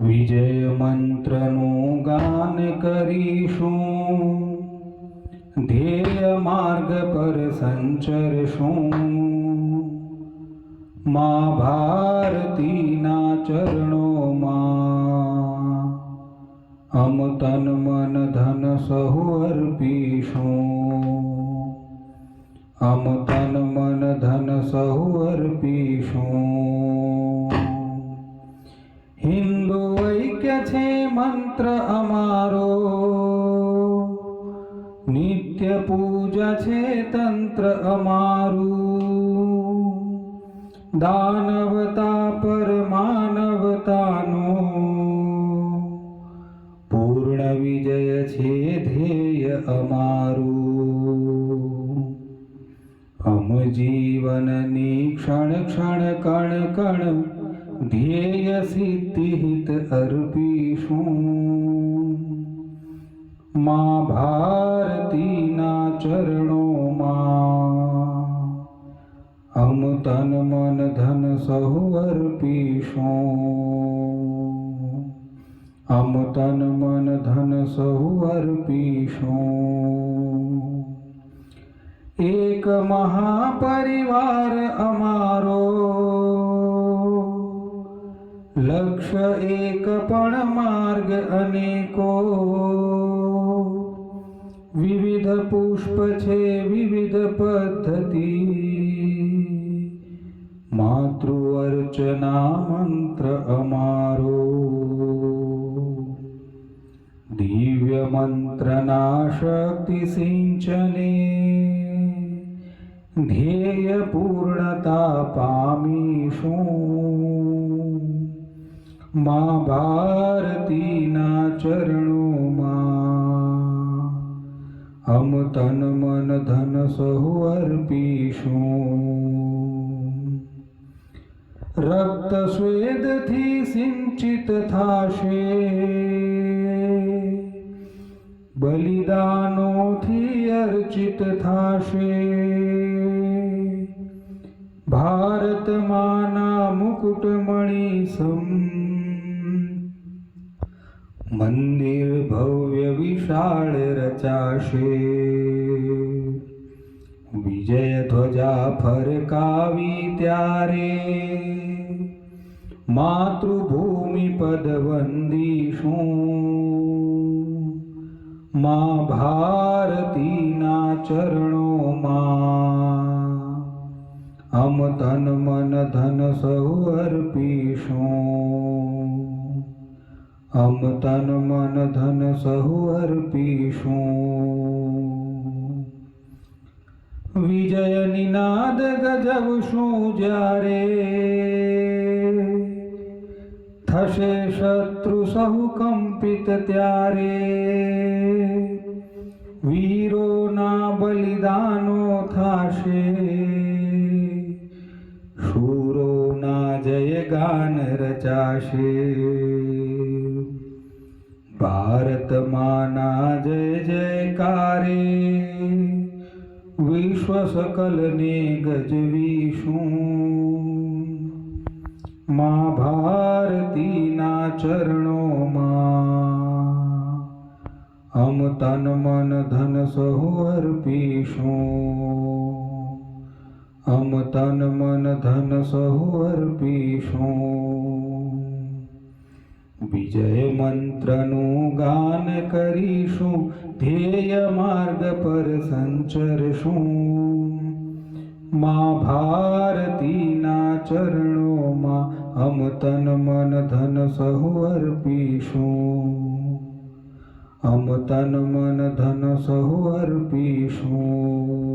વિજય મંત્રનું ગાન કરીશું. ધ્યેય માર્ગ પર સંચરશું. મા ભારતીના ચરણોમાં અમ તન મન ધન સહુ અર્પીશું. અમ તન મન ધન સહુ અર્પીશું. મંત્ર અમારો. નિત્ય પૂજા છે તંત્ર અમારું. દાનવતા પરમાનવતાનો. પૂર્ણ વિજય છે ધ્યેય અમારું. અમ જીવનની ક્ષણ ક્ષણ કણ કણ ધ્યેય સિદ્ધિહિત અર્પીશું મા ભારતીના ચરણોમાં અમ તન મન ધન સહુ અર્પીશું અમ તન મન ધન સહુ અર્પીશું એક મહાપરિવાર અમારો લક્ષ્ય એક પણ માર્ગ અનેકો વિવિધ પુષ્પ છે વિવિધ પદ્ધતિ માતૃ અર્ચના મંત્ર અમારો દિવ્ય મંત્રના શક્તિ સિંચને ધ્યેય પૂર્ણતા પામીશું મા ભારતીના ચરણોમાં હમ તન મન ધન સહુ અર્પીશું. રક્ત સ્વેદથી સિંચિત થાશે. બલિદાનોથી અર્ચિત થાશે. ભારત મુકુટમણિ સમ મંદિર ભવ્ય વિશાળ રચાશે. વિજય ધ્વજા ફરકાવી ત્યારે માતૃભૂમિ પદ વંદીશું. મા ભારતીના ચરણોમાં અમ તન મન ધન સહુ અર્પીશું. અમ તન મન ધન સહુ અર્પીશું. વિજય નિનાદ ગજવશું જ્યારે. થશે શત્રુ સહુ કંપિત ત્યારે. વીરોના બલિદાનો થાશે. શૂરોના જય ગાન રચાશે. ભારત માના જય જયકારે. વિશ્વ સકલને ગજવીશું. મા ભારતીના ચરણોમાં અમ તન મન ધન સહુ અર્પીશું. અમ તન મન ધન સહુ અર્પીશું. વિજય મંત્રનું ગાન કરીશું, ધ્યેય માર્ગ પર સંચરશું. મા ભારતીના ચરણોમાં અમ તન મન ધન સહુ અર્પીશું અમ તન મન ધન સહુ અર્પીશું